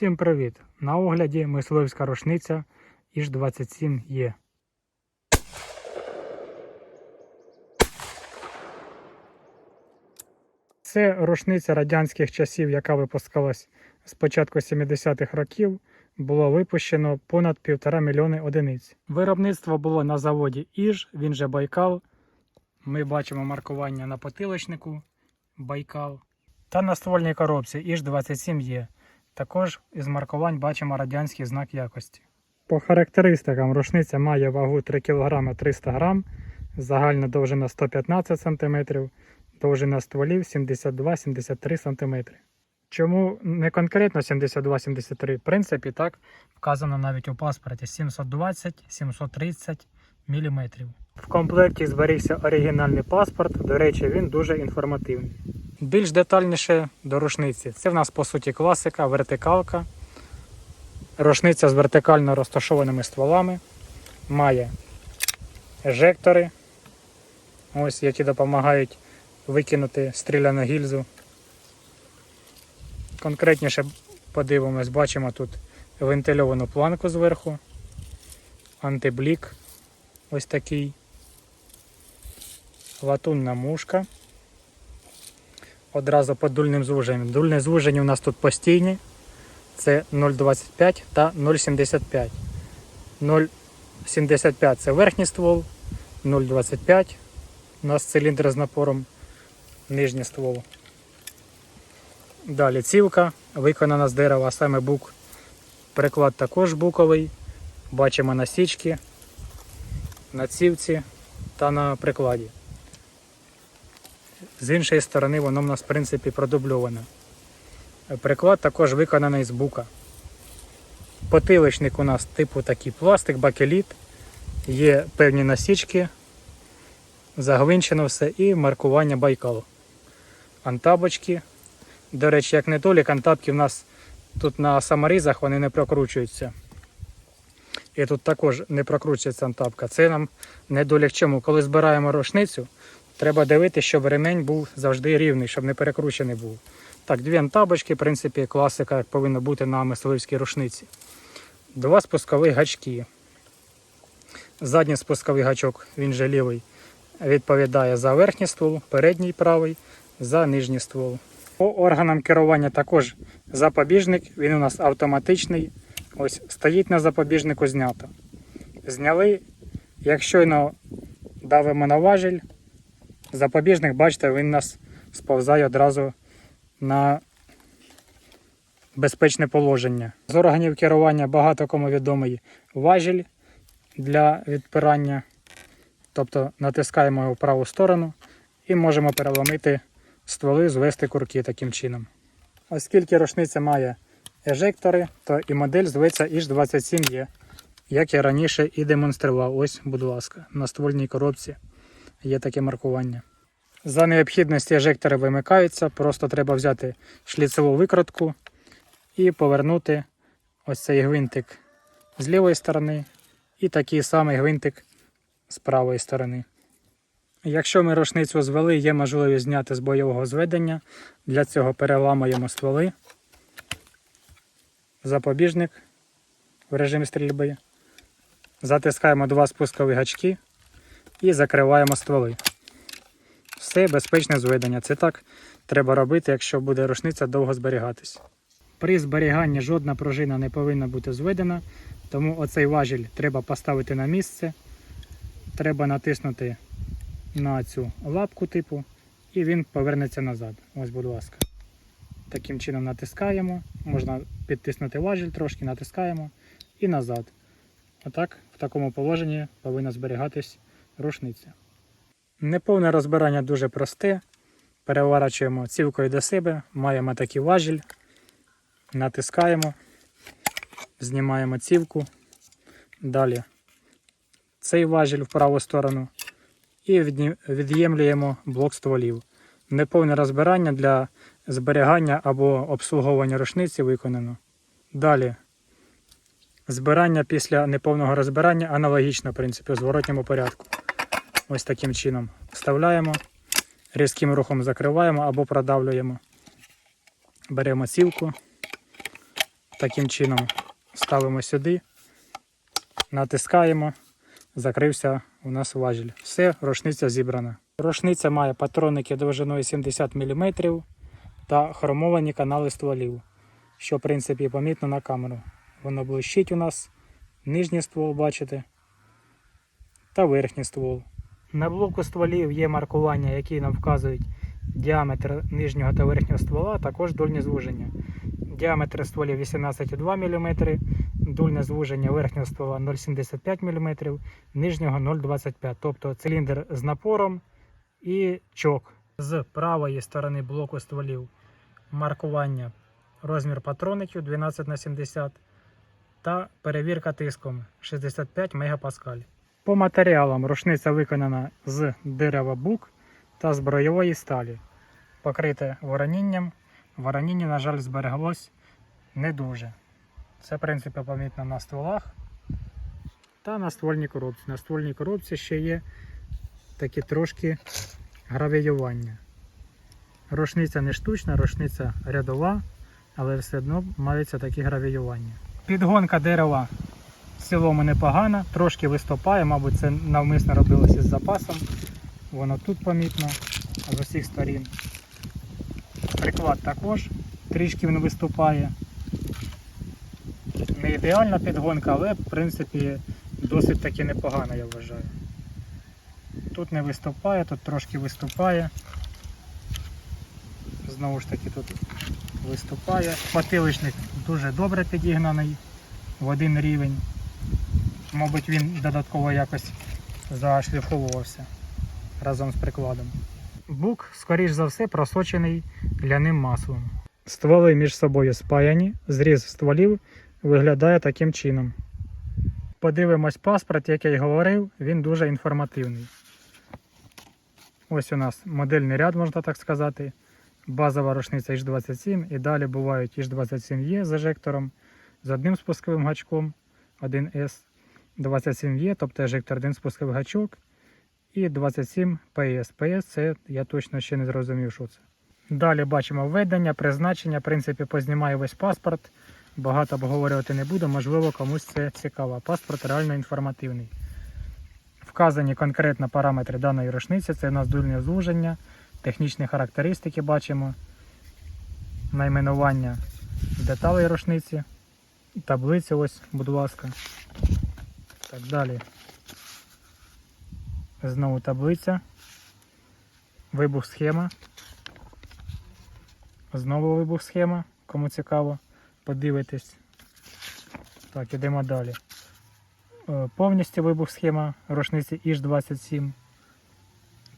Всім привіт! На огляді мисливська рушниця іж 27 є. Це рушниця радянських часів, яка випускалась з початку 70-х років. Було випущено понад півтора мільйони одиниць. Виробництво було на заводі Іж, він же Байкал. Ми бачимо маркування на потилочнику Байкал. Та на ствольній коробці Іж 27 є. Також із маркувань бачимо радянський знак якості. По характеристикам рушниця має вагу 3 кг 300 г, загальна довжина 115 см, довжина стволів 72-73 см. Чому не конкретно 72-73? В принципі, так вказано навіть у паспорті 720-730 мм. В комплекті зберігся оригінальний паспорт, до речі, він дуже інформативний. Більш детальніше до рушниці. Це в нас по суті класика, вертикалка. Рушниця з вертикально розташованими стволами. Має ежектори, ось, які допомагають викинути стріляну гільзу. Конкретніше подивимось, бачимо тут вентильовану планку зверху, антиблік ось такий, латунна мушка. Одразу по дульним звуженням. Дульні звуження у нас тут постійні. Це 0,25 та 0,75. 0,75 це верхній ствол, 0,25 у нас циліндр з напором, нижній ствол. Далі цівка, виконана з дерева, а саме бук. Приклад також буковий. Бачимо насічки на цівці та на прикладі. З іншої сторони воно в нас в принципі продубльоване. Приклад також виконаний з бука. Потиличник у нас типу такий пластик, бакеліт. Є певні насічки, заглинчено все і маркування байкалу. Антабочки. До речі, як недолік, антапки в нас тут на саморізах вони не прокручуються. І тут також не прокручується антапка. Це нам недолік чому? Коли збираємо рушницю, треба дивитися, щоб ремень був завжди рівний, щоб не перекручений був. Так, дві антабочки, в принципі, класика як повинна бути на мисливській рушниці. Два спускові гачки. Задній спусковий гачок, він же лівий, відповідає за верхній ствол, передній правий, за нижній ствол. По органам керування також запобіжник, він у нас автоматичний. Ось стоїть на запобіжнику знято. Зняли, як щойно давимо на важіль, запобіжник, бачите, він нас сповзає одразу на безпечне положення. З органів керування багато кому відомий важіль для відпирання. Тобто натискаємо його в праву сторону і можемо переломити стволи, звести курки таким чином. Оскільки рушниця має ежектори, то і модель зветься іж 27 є, як я раніше і демонстрував. Ось, будь ласка, на ствольній коробці є таке маркування. За необхідності ежектори вимикаються, просто треба взяти шліцеву викрутку і повернути ось цей гвинтик з лівої сторони і такий самий гвинтик з правої сторони. Якщо ми рушницю звели, є можливість зняти з бойового зведення. Для цього переламуємо стволи, запобіжник в режимі стрільби, затискаємо два спускові гачки і закриваємо стволи. Все безпечне зведення. Це так треба робити, якщо буде рушниця довго зберігатись. При зберіганні жодна пружина не повинна бути зведена, тому оцей важіль треба поставити на місце. Треба натиснути на цю лапку типу, і він повернеться назад. Ось, будь ласка. Таким чином натискаємо. Можна підтиснути важіль трошки, натискаємо і назад. Отак, в такому положенні повинна зберігатись рушниця. Неповне розбирання дуже просте. Переворачуємо цівкою до себе, маємо такий важіль, натискаємо, знімаємо цівку. Далі цей важіль в праву сторону і від'ємлюємо блок стволів. Неповне розбирання для зберігання або обслуговування рушниці виконано. Далі. Збирання після неповного розбирання аналогічно, в принципі, у зворотньому порядку. Ось таким чином вставляємо, різким рухом закриваємо або продавлюємо. Беремо цівку, Таким чином ставимо сюди, натискаємо, закрився у нас важіль. Все, рушниця зібрана. Рушниця має патронники довжиною 70 мм та хромовані канали стволів, що в принципі помітно на камеру. Воно блищить у нас, нижній ствол, бачите, та верхній ствол. На блоку стволів є маркування, які нам вказують діаметр нижнього та верхнього ствола, а також дульні звуження. Діаметр стволів 18,2 мм, дульне звуження верхнього ствола 0,75 мм, нижнього 0,25 тобто циліндр з напором і чок. З правої сторони блоку стволів маркування розмір патроників 12 на 70 та перевірка тиском 65 МПа. По матеріалам рушниця виконана з дерева бук та збройової сталі. Покрите воронінням. Вороніння, на жаль, збереглось не дуже. Це, в принципі, помітно на стволах та на ствольній коробці. На ствольній коробці ще є такі трошки гравіювання. Рушниця не штучна, рушниця рядова, але все одно маються такі гравіювання. Підгонка дерева цілому непогана, трошки виступає, мабуть, це навмисно робилося з запасом. Воно тут помітно з усіх сторін. Приклад також трішки він виступає. Не ідеальна підгонка, але в принципі досить таки непогана, я вважаю. Тут не виступає, тут трошки виступає. Знову ж таки тут виступає. Потиличник дуже добре підігнаний в один рівень. Мабуть, він додатково якось зашліфовувався разом з прикладом. Бук, скоріш за все, просочений ляним маслом. Стволи між собою спаяні, зріз стволів виглядає таким чином. Подивимось паспорт, як я й говорив, він дуже інформативний. Ось у нас модельний ряд, можна так сказати. Базова рушниця H27 і далі бувають H27E з ежектором з одним спусковим гачком 1S, 27E, тобто ежектор один спусковий гачок, і 27 PS. PS це я точно ще не зрозумів, що це. Далі бачимо введення, призначення. В принципі, познімаю весь паспорт. Багато обговорювати не буду, можливо, комусь це цікаво. Паспорт реально інформативний. Вказані конкретно параметри даної рушниці. Це у нас дульне звуження, технічні характеристики бачимо, найменування деталей рушниці, таблиці ось, будь ласка. Так далі. Знову таблиця. Вибух схема. Знову вибух схема. Кому цікаво, подивитись. Так, ідемо далі. Е, Повністю вибух схема рушниці Іж-27.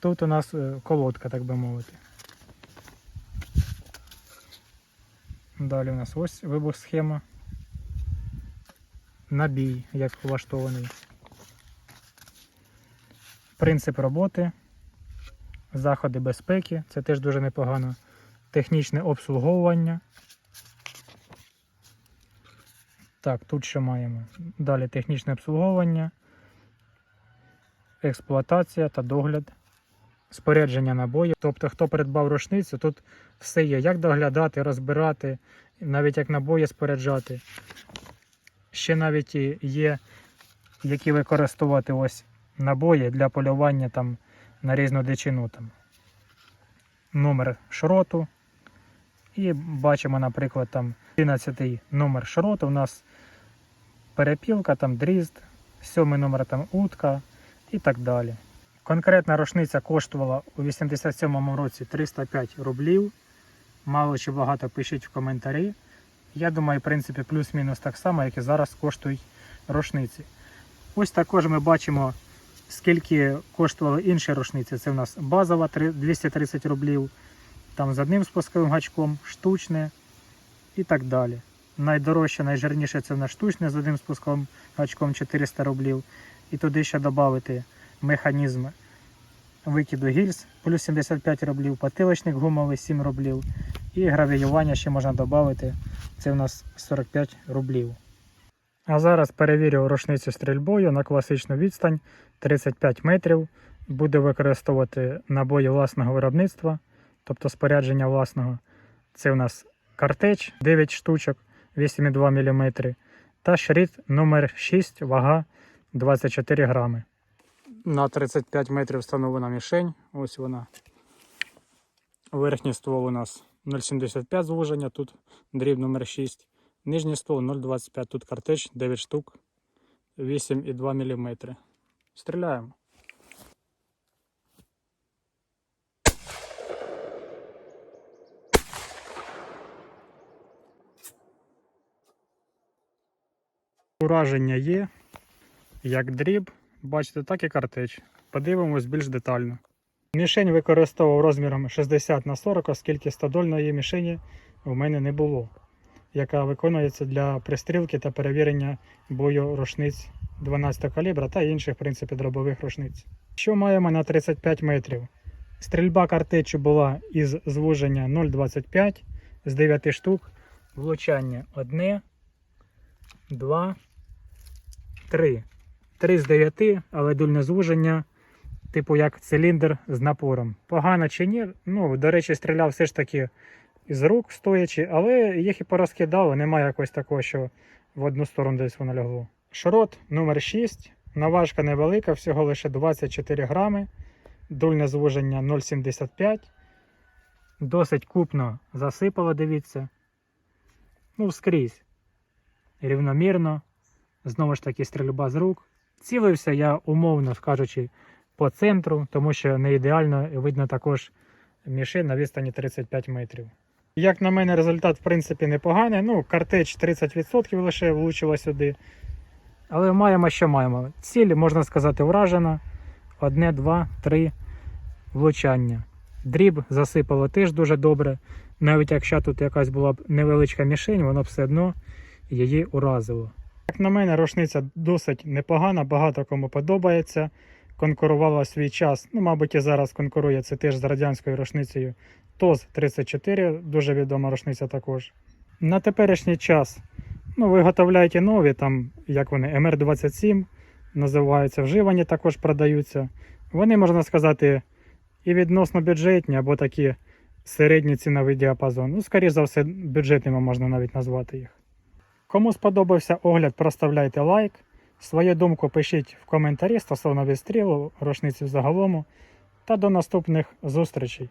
Тут у нас е, колодка, так би мовити. Далі у нас ось вибух схема. Набій, як влаштований. Принцип роботи, заходи безпеки, це теж дуже непогано. Технічне обслуговування. Так, тут що маємо? Далі технічне обслуговування, експлуатація та догляд, спорядження набоїв. Тобто, хто придбав рушницю, тут все є, як доглядати, розбирати, навіть як набої споряджати. Ще навіть є, які використовувати ось набої для полювання там на різну дичину. Там. Номер шроту. І бачимо, наприклад, там 11 номер шроту у нас перепілка, там дрізд, сьомий номер там утка і так далі. Конкретна рушниця коштувала у 87-му році 305 рублів. Мало чи багато пишіть в коментарі. Я думаю, в принципі, плюс-мінус так само, як і зараз коштують рушниці. Ось також ми бачимо, скільки коштували інші рушниці. Це у нас базова 230 рублів, там з одним спусковим гачком, штучне і так далі. Найдорожче, найжирніше це в нас штучне з одним спусковим гачком 400 рублів. І туди ще додати механізм викиду гільз плюс 75 рублів, потилочник гумовий 7 рублів. І гравіювання ще можна додати. Це у нас 45 рублів. А зараз перевірю рушницю стрільбою на класичну відстань 35 метрів. Буду використовувати набої власного виробництва, тобто спорядження власного. Це у нас картеч 9 штучок 8,2 мм та шріт номер 6 вага 24 грами. На 35 метрів встановлена мішень. Ось вона. Верхній ствол у нас 0,75 звуження, тут дріб номер 6. Нижній ствол 0,25, тут картеч 9 штук, 8,2 мм. Стріляємо. Ураження є, як дріб, бачите, так і картеч. Подивимось більш детально. Мішень використовував розміром 60 на 40, оскільки стодольної мішені в мене не було, яка виконується для пристрілки та перевірення бою рушниць 12 калібра та інших в принципі дробових рушниць. Що маємо на 35 метрів? Стрільба картечу була із звуження 0,25 з 9 штук, влучання 1, 2, 3. 3 з 9, але дульне звуження, типу як циліндр з напором. Погано чи ні? Ну, до речі, стріляв все ж таки із рук стоячи, але їх і порозкидало, немає якось такого, що в одну сторону десь воно лягло. Шрот номер 6 наважка невелика, всього лише 24 грами, дульне звуження 0,75. Досить купно засипало, дивіться. Ну, скрізь. Рівномірно. Знову ж таки, стрільба з рук. Цілився я, умовно кажучи, по центру, тому що не ідеально видно також мішень на відстані 35 метрів. Як на мене, результат в принципі непоганий. Ну, картеч 30% лише влучило сюди. Але маємо, що маємо. Ціль, можна сказати, вражена. Одне, два, три влучання. Дріб засипало теж дуже добре. Навіть якщо тут якась була б невеличка мішень, воно все одно її уразило. Як на мене, рушниця досить непогана, багато кому подобається. Конкурувала свій час. Ну, мабуть, і зараз конкурує це теж з радянською рушницею ТОЗ-34, дуже відома рушниця також. На теперішній час ну, виготовляють і нові, там, як вони, МР-27 називаються, вживані також продаються. Вони, можна сказати, і відносно бюджетні, або такі середній ціновий діапазон. Ну, скоріше за все, бюджетними можна навіть назвати їх. Кому сподобався огляд, проставляйте лайк. Свою думку пишіть в коментарі стосовно відстрілу, рушниці в загалом. Та до наступних зустрічей.